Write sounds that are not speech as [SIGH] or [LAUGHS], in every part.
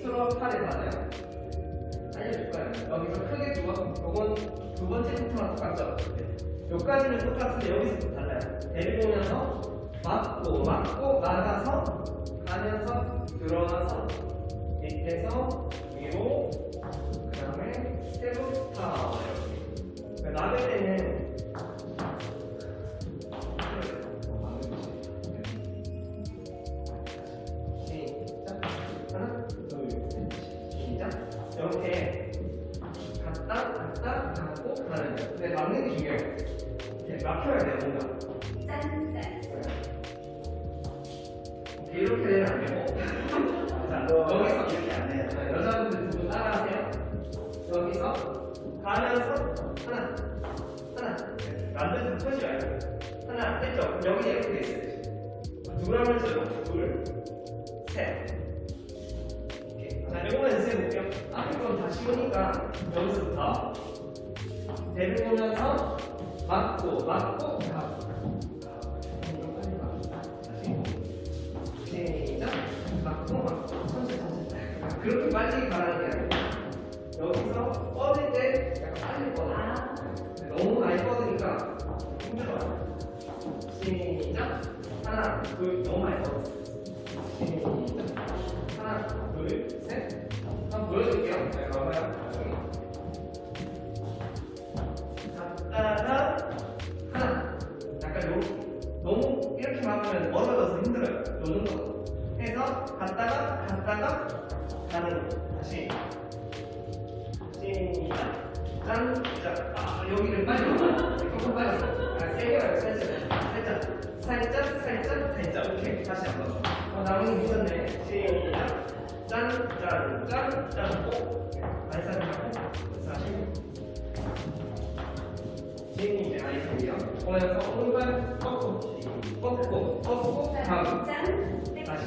밑으로 팔을 닫아요. 알려줄까요? 여기서 크게 두 번, 요건 두 번째 부터랑 똑같죠? 여기까지는 똑같은데 여기서 달라요. 데리고 오면서 맞고, 맞고, 나가서, 가면서, 들어와서, 밑에서, 위로, 그 다음에 스텝 타 이렇게. 나갈 때는 하나, 됐죠? 여기 이렇게 돼 있어요. 둘 하면서 이렇게 둘, 셋. 오케이. 자, 요거는 연습해 볼게요. 앞에 건 다 쉬우니까 여기서부터 데리고 오면서 맞고, 맞고, 가고. 맞고, 맞고. 천천히, 천천히. 그렇게 빨리 가라는 게 아니고 여기서 뻗을 하나, 둘, 너무 많이. 시작. 하나, 둘, 셋. 한번 보여드릴게요. 네. 나중에. 갔다가 하나. 약간 요 너무 이렇게 막으면 멀어져서 힘들어요. 요 정도. 해서 갔다가 갔다가 가는 거. 다시. 시작. 짠, 짠. 아, 여기를 빨리 가. 조금 빨리. 아, 세게 가요. 살짝. 살짝. 살짝, 살짝, 살짝. 오케이. 다시 한 번. 어, 나머지 미쳤네. 시작. 짠, 짠, 짠, 짠. 오. 발사를 하고. 사실. 시인이 이제 많이 생겨. 보면서 오른발 꺾고, 꺾고, 꺾고. 짠. 다시.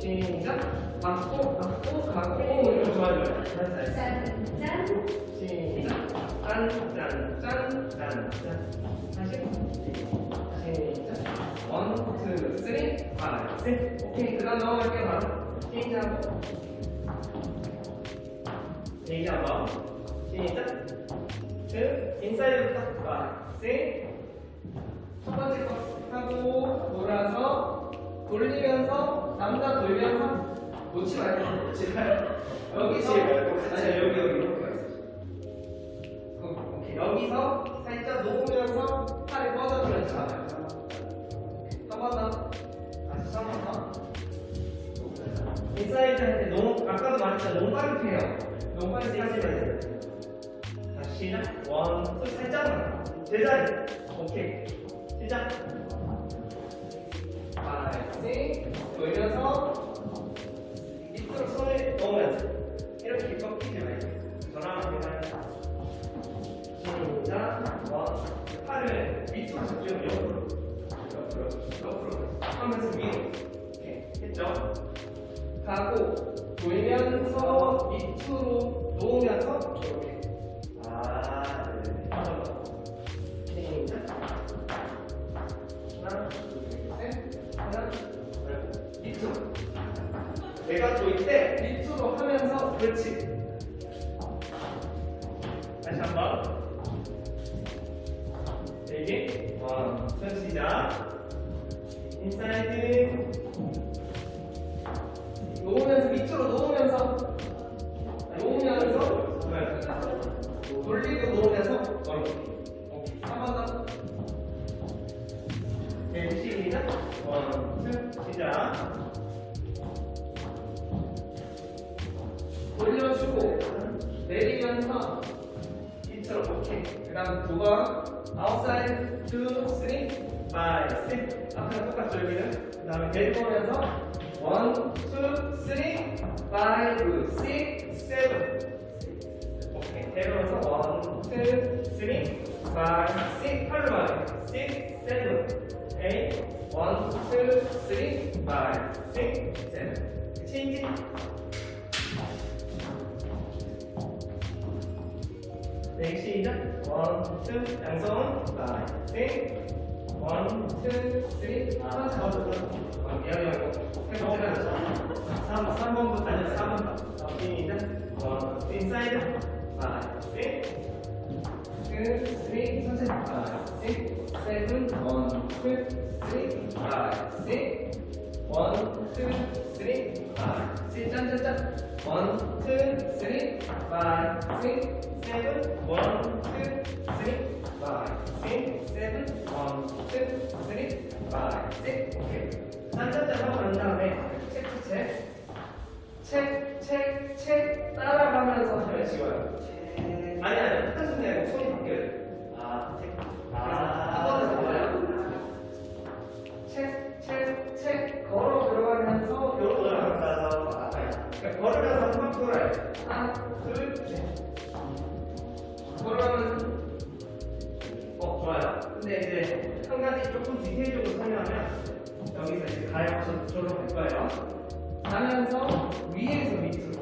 시작. 맞고, 맞고, 가고. 오, 이거 좋아요. 잘했어요. 짠짠. 시작. 짠, 짠, 짠, 짠, 짠. 다시. 시작. 원, 투, 쓰리, 파이브, 셋. 오케이. 그 다음 넘어갈게요, 바로. 시작하고. 얘기 한 번. 시작. 그, 인사이드부터. 파이브, 셋. 첫 번째 거 하고, 돌아서, 돌리면서, 남자 돌면서, 놓지 말고, 놓지 말고. 여기서, 아 여기서 살짝 놓으면서 팔을 뻗어주면서 잡아요. 한번 더. 다시 한 번 더. 인사이드 할 때 너무, 아까도 말했지만 너무 빠르게 해요. 너무 빠르게 하지 말아요. 다시 시작. 원, 투, 살짝만. 제자리. 오케이. 시작. 파이팅. 돌면서 밑으로 손을 넣으면서 이렇게 꺾이 팔을 밑으로 잡죠. 옆으로. 옆으로. 하면서 위로. 오케이. 했죠? 가고 돌면서 밑으로 놓으면서 이렇게. 아, 네. 하나 둘, 셋. 하나, 둘, 밑으로. 내가 돌때 밑으로 하면서 그렇지. 다시 한 번. 손 시작. 인사이드. 놓으면서 밑으로 놓으면서 놓으면서 돌리고 놓으면서 걸어. 한번 더. 네, 시작. 원, 투, 시작. 돌려주고 내리면서 밑으로 오케이. 그다음 두 번. 아웃사이드 투, 쓰리, 파이브, 식. 앞에랑 똑같죠 여기는. 그 다음에 내려오면서 원, 투, 쓰리, 파이브, 식, 세븐. 오케이. 내려오면서 원, 투, 쓰리, 파이브, 식. 팔로 가요. 식, 세븐, 에잇, 원, 투, 쓰리, 파이브, 식, 세븐. 체인지. 네, 시작. 원, 투, 양손, 파이브, 식. 원, 투, 쓰리. 아, 잡았어. 아, 미안해요. 세 번째는 3, 3번부터 아니 4번 시작. 원, 인사이드. 아, 네. two, three, 천천히. five, six, seven, one, two, three, five, six, one, two, three, five, six, 짠짠짠. one, two, three, five, six, seven, one, two, three, five, six, seven, one, two, three, five, six. 오케이. 짠짠 짠 하고 난 다음에 책, 책, 책, 책, 근데 이제 한 가지 조금 디테일적으로 설명하면 여기서 이제 가요 저로 갈 거예요. 가면서 위에서 밑으로.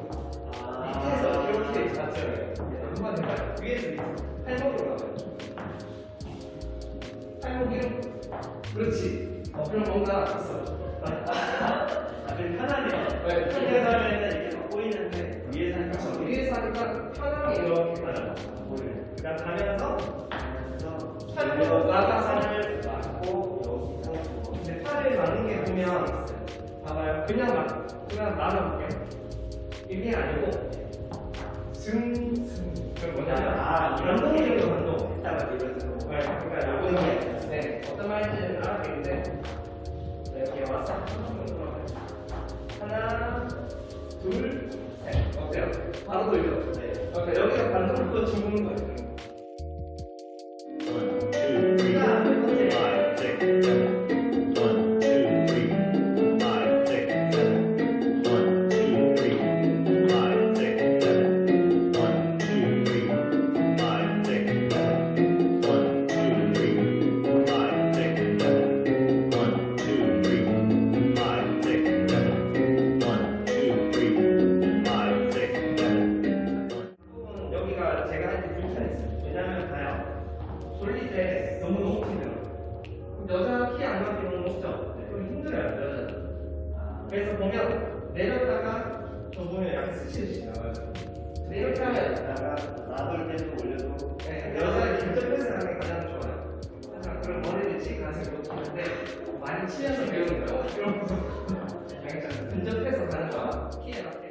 밑에서 이렇게 잡혀요. 한번 해봐요. 위에서 밑으로. 팔목으로 가봐요. 팔목 위로. 그렇지. 어, 그럼 뭔가 있어. ಆ ಬ್ರಹ್ಮ 네, 여자의 근접해서 하는 게 가장 좋아요. 항상 그런 머리를 치고 가서 놓치는데 많이 치면서 배우는 거예요. 이러면서 알겠죠? [LAUGHS] 근접해서 가는 거야. 키에 맞게.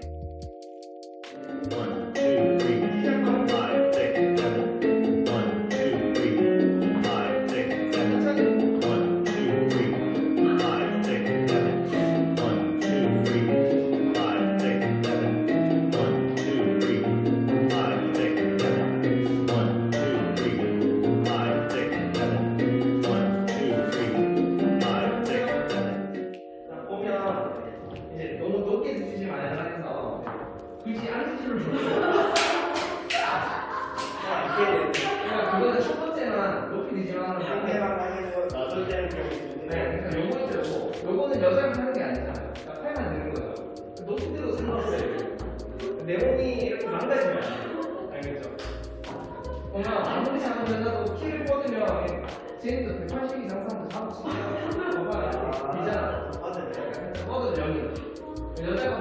쟤네도 180 이상 사람들 한국 진짜 한국 봐봐. 되잖아. 맞아요. 뻗어져 여기. 여자가